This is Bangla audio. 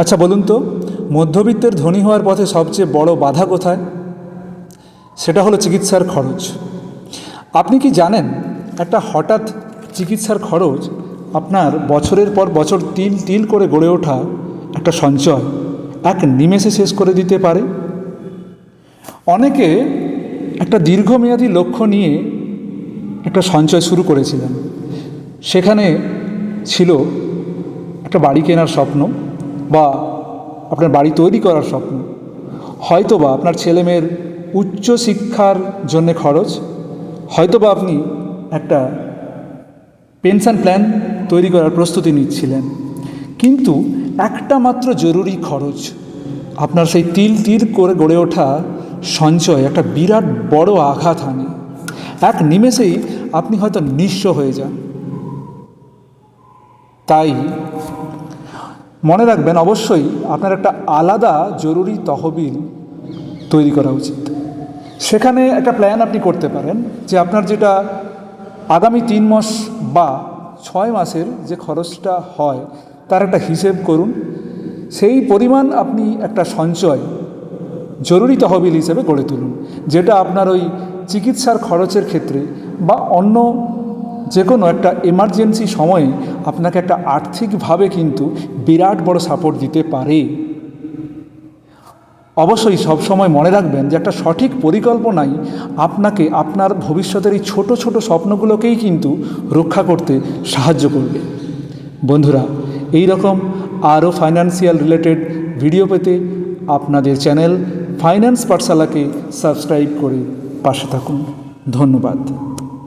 আচ্ছা বলুন তো, মধ্যবিত্তের ধনী হওয়ার পথে সবচেয়ে বড় বাধা কোথায়? সেটা হলো চিকিৎসার খরচ। আপনি কি জানেন, একটা হঠাৎ চিকিৎসার খরচ আপনার বছরের পর বছর তিল তিল করে গড়ে ওঠা একটা সঞ্চয়, এক নিমেষে শেষ করে দিতে পারে? অনেকে একটা দীর্ঘমেয়াদী লক্ষ্য নিয়ে একটা সঞ্চয় শুরু করেছিলেন। সেখানে ছিল একটা বাড়ি কেনার স্বপ্ন। বা আপনার বাড়ি তৈরি করার স্বপ্ন হয়তো বা আপনার ছেলেমেয়ের উচ্চ শিক্ষার জন্য খরচ হয়তো বা আপনি একটা পেনশন প্ল্যান তৈরি করার প্রস্তুতি নিচ্ছিলেন। কিন্তু একটা মাত্র জরুরি খরচ, আপনার সেই তিল তিল করে গড়ে ওঠা সঞ্চয়, একটা বিরাট বড় আঘাত হানে। এক নিমেষেই আপনি হয়তো নিঃস্ব হয়ে যান। তাই মনে রাখবেন, অবশ্যই আপনার একটা আলাদা জরুরি তহবিল তৈরি করা উচিত। সেখানে একটা প্ল্যান আপনি করতে পারেন যে আপনার যেটা আগামী তিন মাস বা ছয় মাসের যে খরচটা হয়, তার একটা হিসেব করুন। সেই পরিমাণ আপনি একটা সঞ্চয় জরুরি তহবিল হিসেবে গড়ে তুলুন, যেটা আপনার ওই চিকিৎসার খরচের ক্ষেত্রে বা অন্য যে কোনো একটা এমার্জেন্সি সময়ে আপনাকে একটা আর্থিকভাবে কিন্তু বিরাট বড় সাপোর্ট দিতে পারে। অবশ্যই সব সময় মনে রাখবেন যে একটা সঠিক পরিকল্পনাই আপনাকে আপনার ভবিষ্যতের এই ছোট ছোট স্বপ্নগুলোকেই কিন্তু রক্ষা করতে সাহায্য করবে। বন্ধুরা এই রকম আরও ফাইন্যান্সিয়াল রিলেটেড ভিডিও পেতে আপনাদের চ্যানেল ফাইন্যান্স পাঠশালাকে সাবস্ক্রাইব করে পাশে থাকুন। ধন্যবাদ।